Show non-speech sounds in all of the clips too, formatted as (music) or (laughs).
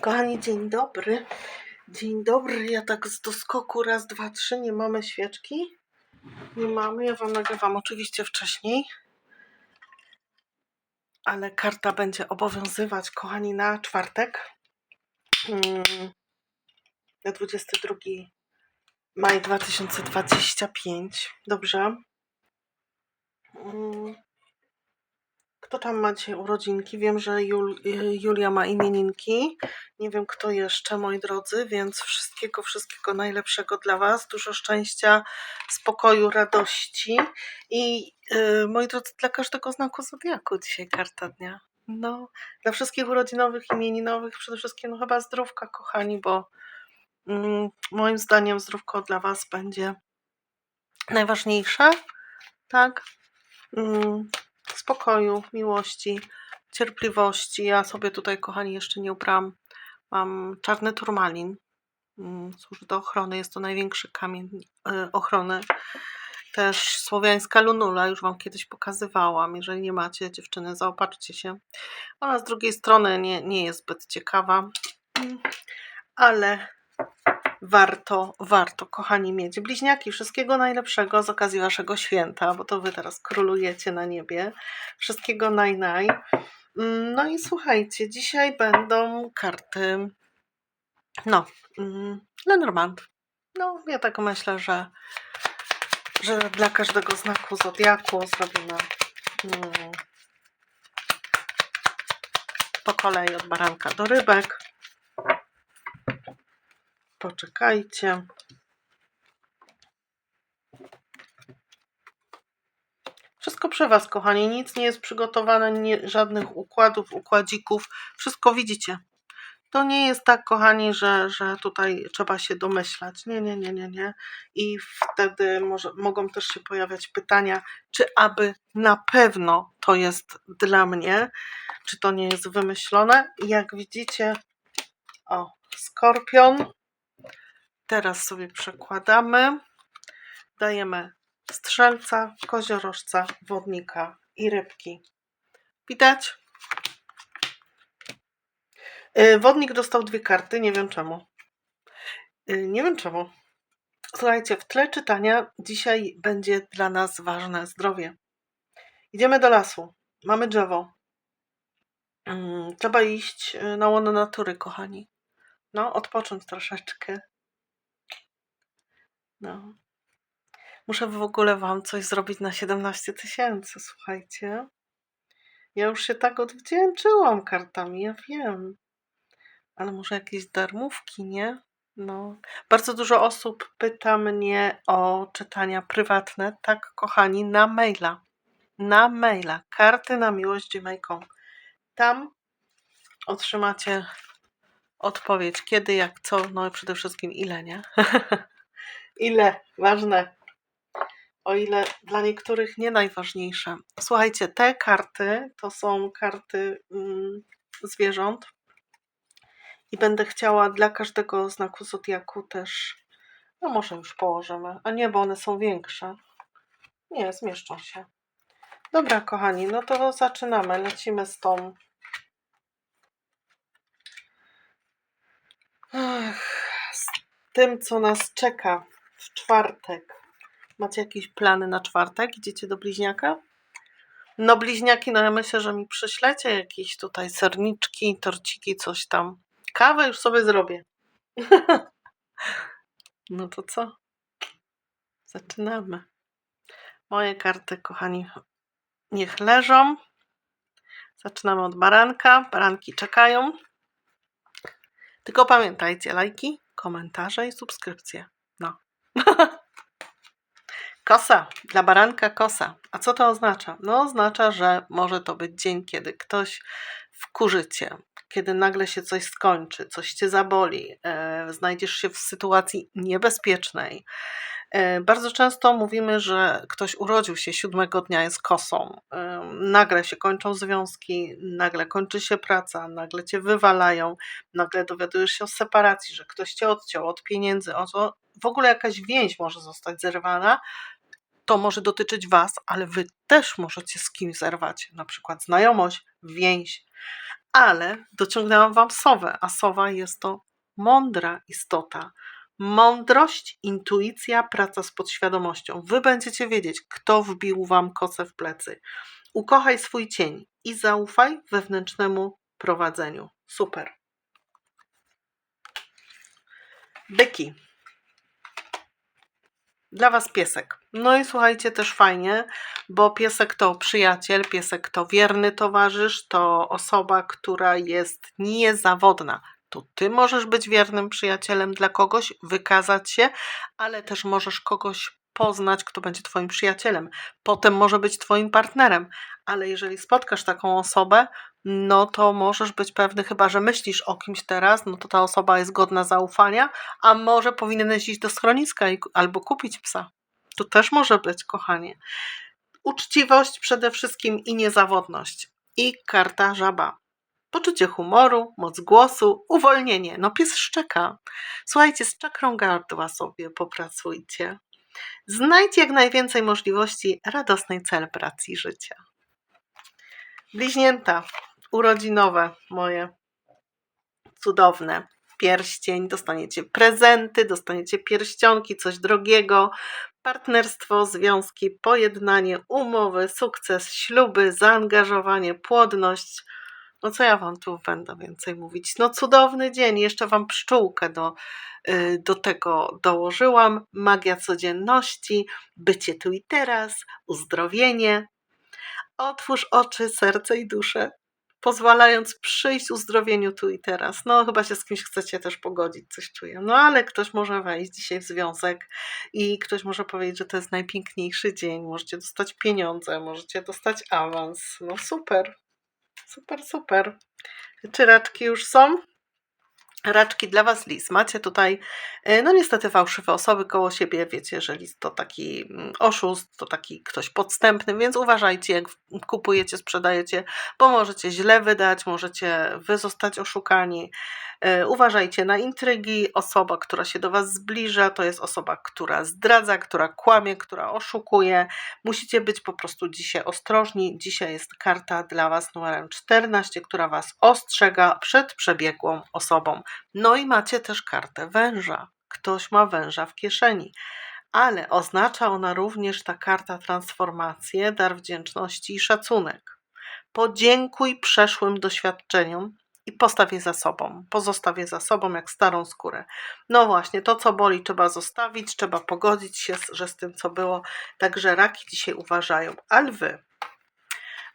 Kochani, dzień dobry. Dzień dobry. Ja tak z doskoku raz, dwa, trzy. Nie mamy świeczki. Nie mamy. Ja wam nagrywam oczywiście wcześniej. Ale karta będzie obowiązywać, kochani, na czwartek. Mm, Na 22 maj 2025. Dobrze. Kto tam ma dzisiaj urodzinki? Wiem, że Jul, Julia ma imieninki. Nie wiem kto jeszcze, moi drodzy, więc wszystkiego, wszystkiego najlepszego dla Was. Dużo szczęścia, spokoju, radości. I y, moi drodzy, dla każdego znaku zodiaku dzisiaj karta dnia. No, dla wszystkich urodzinowych, imieninowych, przede wszystkim no chyba zdrówka, kochani, bo mm, moim zdaniem zdrówko dla Was będzie najważniejsze, tak? Mm, spokoju, miłości, cierpliwości. Ja sobie tutaj, kochani, jeszcze nie ubrałam. Mam czarny turmalin. Mm, Służy do ochrony. Jest to największy kamień y, ochrony. Też słowiańska lunula, już Wam kiedyś pokazywałam. Jeżeli nie macie, dziewczyny, zaopatrzcie się. Ona z drugiej strony nie, nie jest zbyt ciekawa, Mm, ale warto, warto, kochani, mieć. Bliźniaki, wszystkiego najlepszego z okazji Waszego święta, bo to Wy teraz królujecie na niebie. Wszystkiego naj, naj. Mm, No i słuchajcie, dzisiaj będą karty, no, mm, Lenormand. No, ja tak myślę, że, że dla każdego znaku zodiaku zrobimy mm, po kolei od baranka do rybek. Poczekajcie. Wszystko przy Was, kochani. Nic nie jest przygotowane, nie, żadnych układów, układzików. Wszystko widzicie. To nie jest tak, kochani, że, że tutaj trzeba się domyślać. Nie, nie, nie, nie, nie. I wtedy może, mogą też się pojawiać pytania, czy aby na pewno to jest dla mnie, czy to nie jest wymyślone. Jak widzicie, o, skorpion. Teraz sobie przekładamy. Dajemy strzelca, koziorożca, wodnika i rybki. Widać? Y, Wodnik dostał dwie karty, nie wiem czemu. Y, Nie wiem czemu. Słuchajcie, w tle czytania dzisiaj będzie dla nas ważne zdrowie. Idziemy do lasu. Mamy drzewo. Mm, Trzeba iść y, na łono natury, kochani. No, odpocząć troszeczkę. No. Muszę w ogóle Wam coś zrobić na 17 tysięcy, słuchajcie. Ja już się tak odwdzięczyłam kartami, ja wiem. Ale może jakieś darmówki, nie? No. Bardzo dużo osób pyta mnie o czytania prywatne, tak kochani, na maila. Na maila. Karty na miłość gmail.com. Tam otrzymacie odpowiedź kiedy, jak, co, no i przede wszystkim ile, nie? (laughs) ile, ważne. O ile dla niektórych nie najważniejsze. Słuchajcie, te karty to są karty mm, zwierząt i będę chciała dla każdego znaku zodiaku też, no może już położymy, a nie, bo one są większe. Nie, zmieszczą się. Dobra, kochani, no to zaczynamy. Lecimy z tą. Ach, z tym, co nas czeka w czwartek. Macie jakieś plany na czwartek? Idziecie do bliźniaka? No, bliźniaki, no ja myślę, że mi przyślecie jakieś tutaj serniczki, torciki, coś tam. Kawę już sobie zrobię. (laughs) no to co? Zaczynamy. Moje karty, kochani, niech leżą. Zaczynamy od baranka. Baranki czekają. Tylko pamiętajcie, lajki, komentarze i subskrypcje. Kosa, dla baranka kosa. A co to oznacza? No, oznacza, że może to być dzień, kiedy ktoś wkurzy cię, kiedy nagle się coś skończy, coś cię zaboli, e, znajdziesz się w sytuacji niebezpiecznej. E, bardzo często mówimy, że ktoś urodził się siódmego dnia, jest kosą. E, nagle się kończą związki, nagle kończy się praca, nagle cię wywalają, nagle dowiadujesz się o separacji, że ktoś cię odciął od pieniędzy, o to w ogóle jakaś więź może zostać zerwana, to może dotyczyć Was, ale Wy też możecie z kimś zerwać, na przykład znajomość, więź. ale dociągnęłam Wam sowę, a sowa jest to mądra istota. Mądrość, intuicja, praca z podświadomością. Wy będziecie wiedzieć, kto wbił Wam kosę w plecy. Ukochaj swój cień i zaufaj wewnętrznemu prowadzeniu. Super. Byki. Dla Was piesek. No i słuchajcie, też fajnie, bo piesek to przyjaciel, piesek to wierny towarzysz, to osoba, która jest niezawodna. To Ty możesz być wiernym przyjacielem dla kogoś, wykazać się, ale też możesz kogoś poznać, kto będzie Twoim przyjacielem. Potem może być Twoim partnerem, ale jeżeli spotkasz taką osobę, no to możesz być pewny, chyba że myślisz o kimś teraz, no to ta osoba jest godna zaufania, a może powinieneś iść do schroniska albo kupić psa. To też może być, kochanie. Uczciwość przede wszystkim i niezawodność. I karta żaba. Poczucie humoru, moc głosu, uwolnienie. No pies szczeka. Słuchajcie, z czakrą gardła sobie popracujcie. Znajdź jak najwięcej możliwości radosnej celebracji życia. Bliźnięta, urodzinowe moje, cudowne. Pierścień, dostaniecie prezenty, dostaniecie pierścionki, coś drogiego, partnerstwo, związki, pojednanie, umowy, sukces, śluby, zaangażowanie, płodność. No co ja wam tu będę więcej mówić? No cudowny dzień, jeszcze wam pszczółkę do, y, do tego dołożyłam. Magia codzienności, bycie tu i teraz, uzdrowienie. Otwórz oczy, serce i duszę, pozwalając przyjść uzdrowieniu tu i teraz. No chyba się z kimś chcecie też pogodzić, coś czuję. No ale ktoś może wejść dzisiaj w związek i ktoś może powiedzieć, że to jest najpiękniejszy dzień. Możecie dostać pieniądze, możecie dostać awans. No super. Super, super. Czy raczki już są? Raczki dla Was lis. Macie tutaj, e, no niestety, fałszywe osoby koło siebie. Wiecie, że lis to taki mm, oszust, to taki ktoś podstępny, więc uważajcie, jak kupujecie, sprzedajecie, bo możecie źle wydać, możecie Wy zostać oszukani. E, uważajcie na intrygi. Osoba, która się do Was zbliża, to jest osoba, która zdradza, która kłamie, która oszukuje. Musicie być po prostu dzisiaj ostrożni. Dzisiaj jest karta dla Was numerem 14, która Was ostrzega przed przebiegłą osobą. No i macie też kartę węża. Ktoś ma węża w kieszeni. Ale oznacza ona również ta karta transformację, dar wdzięczności i szacunek. Podziękuj przeszłym doświadczeniom, i postaw je za sobą. Pozostaw je za sobą jak starą skórę. No właśnie, to co boli trzeba zostawić, trzeba pogodzić się, że z tym co było. Także raki dzisiaj uważają. A lwy?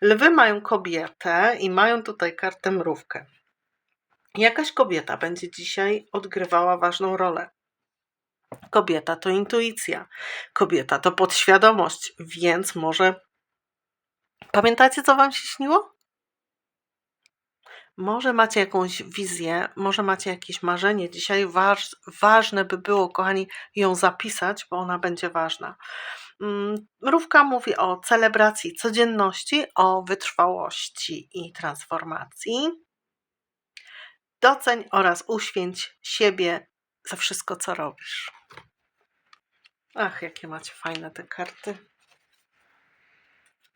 Lwy mają kobietę i mają tutaj kartę mrówkę. Jakaś kobieta będzie dzisiaj odgrywała ważną rolę. Kobieta to intuicja, kobieta to podświadomość, więc może pamiętacie, co Wam się śniło? Może macie jakąś wizję, może macie jakieś marzenie. Dzisiaj waż, ważne by było, kochani, ją zapisać, bo ona będzie ważna. Mm, mrówka mówi o celebracji codzienności, o wytrwałości i transformacji. Doceń oraz uświęć siebie za wszystko, co robisz. Ach, jakie macie fajne te karty.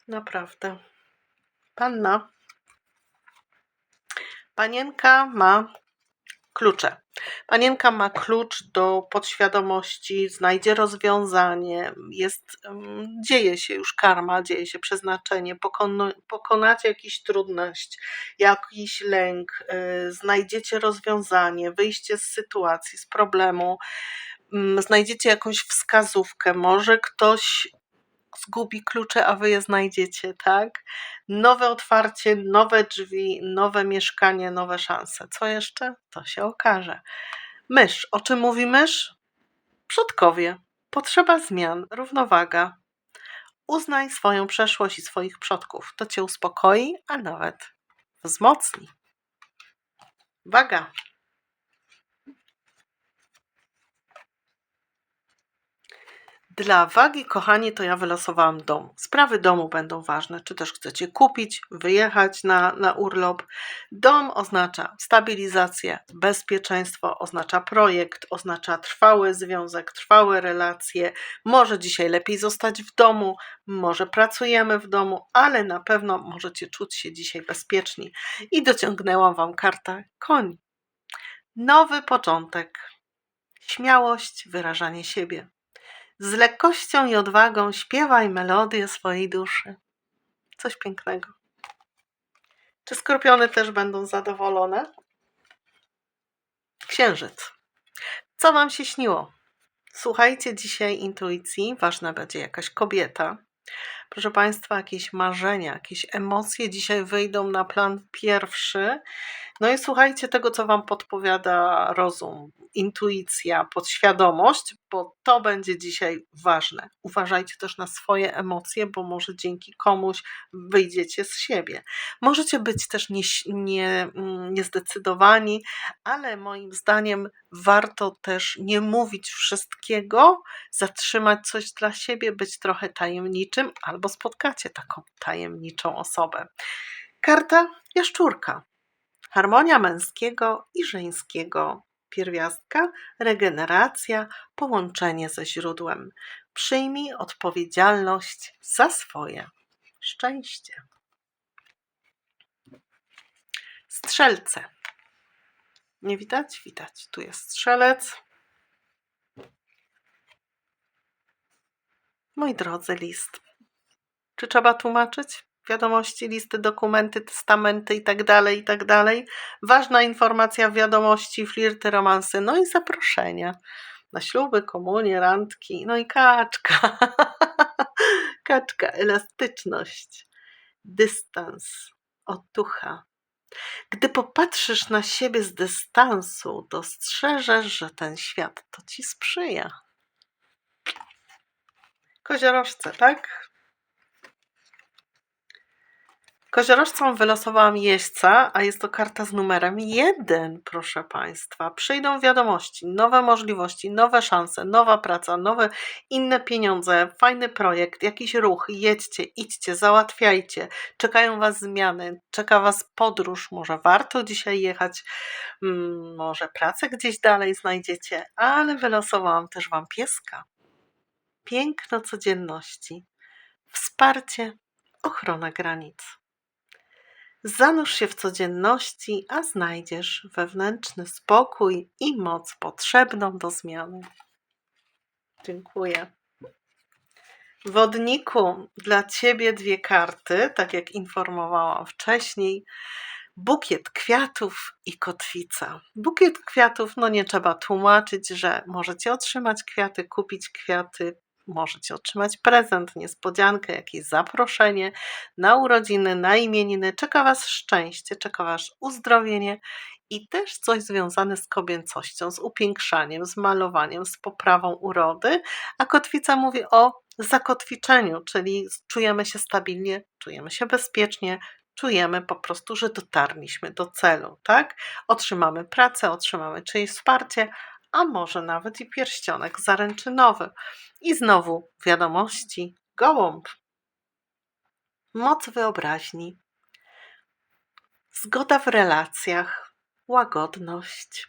Naprawdę. Panna. Panienka ma klucze. Panienka ma klucz do podświadomości, znajdzie rozwiązanie, jest, dzieje się już karma, dzieje się przeznaczenie, pokon, pokonacie jakąś trudność, jakiś lęk, y, znajdziecie rozwiązanie, wyjście z sytuacji, z problemu, znajdziecie jakąś wskazówkę, może ktoś zgubi klucze, a wy je znajdziecie, tak? Nowe otwarcie, nowe drzwi, nowe mieszkanie, nowe szanse. Co jeszcze? To się okaże. Mysz. O czym mówi mysz? Przodkowie. Potrzeba zmian, równowaga. Uznaj swoją przeszłość i swoich przodków. To cię uspokoi, a nawet wzmocni. Waga. Dla wagi, kochani, to ja wylosowałam dom. Sprawy domu będą ważne. Czy też chcecie kupić, wyjechać na, na urlop. Dom oznacza stabilizację, bezpieczeństwo, oznacza projekt, oznacza trwały związek, trwałe relacje. Może dzisiaj lepiej zostać w domu, może pracujemy w domu, ale na pewno możecie czuć się dzisiaj bezpieczni. I dociągnęłam Wam kartę koń. Nowy początek. Śmiałość, wyrażanie siebie. Z lekkością i odwagą śpiewaj melodię swojej duszy. Coś pięknego. Czy skorpiony też będą zadowolone? Księżyc. Co Wam się śniło? Słuchajcie dzisiaj intuicji. Ważna będzie jakaś kobieta. Proszę Państwa, jakieś marzenia, jakieś emocje dzisiaj wyjdą na plan pierwszy. No i słuchajcie tego, co Wam podpowiada rozum, intuicja, podświadomość, bo to będzie dzisiaj ważne. Uważajcie też na swoje emocje, bo może dzięki komuś wyjdziecie z siebie. Możecie być też nie, nie, mm, niezdecydowani, ale moim zdaniem warto też nie mówić wszystkiego, zatrzymać coś dla siebie, być trochę tajemniczym, albo spotkacie taką tajemniczą osobę. Karta jaszczurka. Harmonia męskiego i żeńskiego pierwiastka, regeneracja, połączenie ze źródłem. Przyjmij odpowiedzialność za swoje szczęście. Strzelce. Nie widać? Widać. Tu jest strzelec. Moi drodzy, list. Czy trzeba tłumaczyć? Wiadomości, listy, dokumenty, testamenty i tak dalej, i tak dalej. Ważna informacja wiadomości, flirty, romansy, no i zaproszenia na śluby, komunie, randki, no i kaczka. (laughs) kaczka, elastyczność, dystans, otucha. Gdy popatrzysz na siebie z dystansu, dostrzeżesz, że ten świat to ci sprzyja. Koziorożce, tak? Koziorożcom wylosowałam jeźdźca, a jest to karta z numerem jeden, proszę Państwa. Przyjdą wiadomości, nowe możliwości, nowe szanse, nowa praca, nowe inne pieniądze, fajny projekt, jakiś ruch. Jedźcie, idźcie, załatwiajcie. Czekają Was zmiany, czeka Was podróż. Może warto dzisiaj jechać, mm, może pracę gdzieś dalej znajdziecie, ale wylosowałam też Wam pieska. Piękno codzienności, wsparcie, ochrona granic. Zanurz się w codzienności, a znajdziesz wewnętrzny spokój i moc potrzebną do zmiany. Dziękuję. Wodniku, dla Ciebie dwie karty, tak jak informowałam wcześniej. Bukiet kwiatów i kotwica. Bukiet kwiatów, no nie trzeba tłumaczyć, że możecie otrzymać kwiaty, kupić kwiaty, możecie otrzymać prezent, niespodziankę, jakieś zaproszenie na urodziny, na imieniny. Czeka Was szczęście, czeka Was uzdrowienie i też coś związane z kobiecością, z upiększaniem, z malowaniem, z poprawą urody. A kotwica mówi o zakotwiczeniu, czyli czujemy się stabilnie, czujemy się bezpiecznie, czujemy po prostu, że dotarliśmy do celu, tak? Otrzymamy pracę, otrzymamy czyjeś wsparcie, a może nawet i pierścionek zaręczynowy. I znowu wiadomości, gołąb. Moc wyobraźni, zgoda w relacjach, łagodność.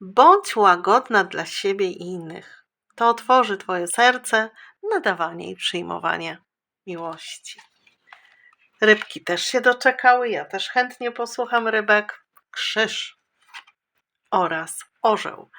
Bądź łagodna dla siebie i innych. To otworzy Twoje serce na dawanie i przyjmowanie miłości. Rybki też się doczekały, ja też chętnie posłucham rybek. Krzyż oraz orzeł.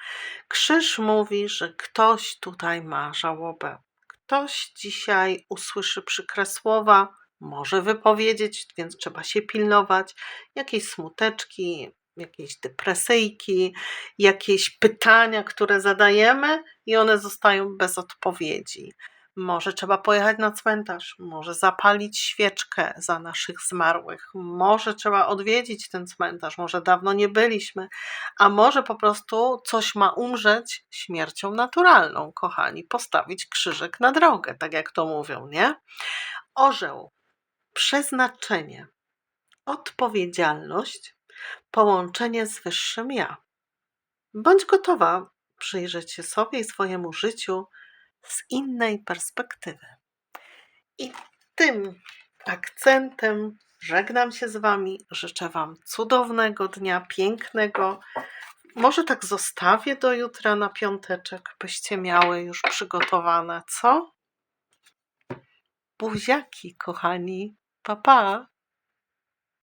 Krzyż mówi, że ktoś tutaj ma żałobę. Ktoś dzisiaj usłyszy przykre słowa, może wypowiedzieć, więc trzeba się pilnować. Jakieś smuteczki, jakieś depresyjki, jakieś pytania, które zadajemy i one zostają bez odpowiedzi. Może trzeba pojechać na cmentarz, może zapalić świeczkę za naszych zmarłych, może trzeba odwiedzić ten cmentarz, może dawno nie byliśmy, a może po prostu coś ma umrzeć śmiercią naturalną, kochani, postawić krzyżyk na drogę, tak jak to mówią, nie? Orzeł, przeznaczenie, odpowiedzialność, połączenie z wyższym ja. Bądź gotowa przyjrzeć się sobie i swojemu życiu z innej perspektywy. I tym akcentem żegnam się z Wami. Życzę Wam cudownego dnia, pięknego. Może tak zostawię do jutra na piąteczek, byście miały już przygotowane, co? Buziaki, kochani. Pa, pa.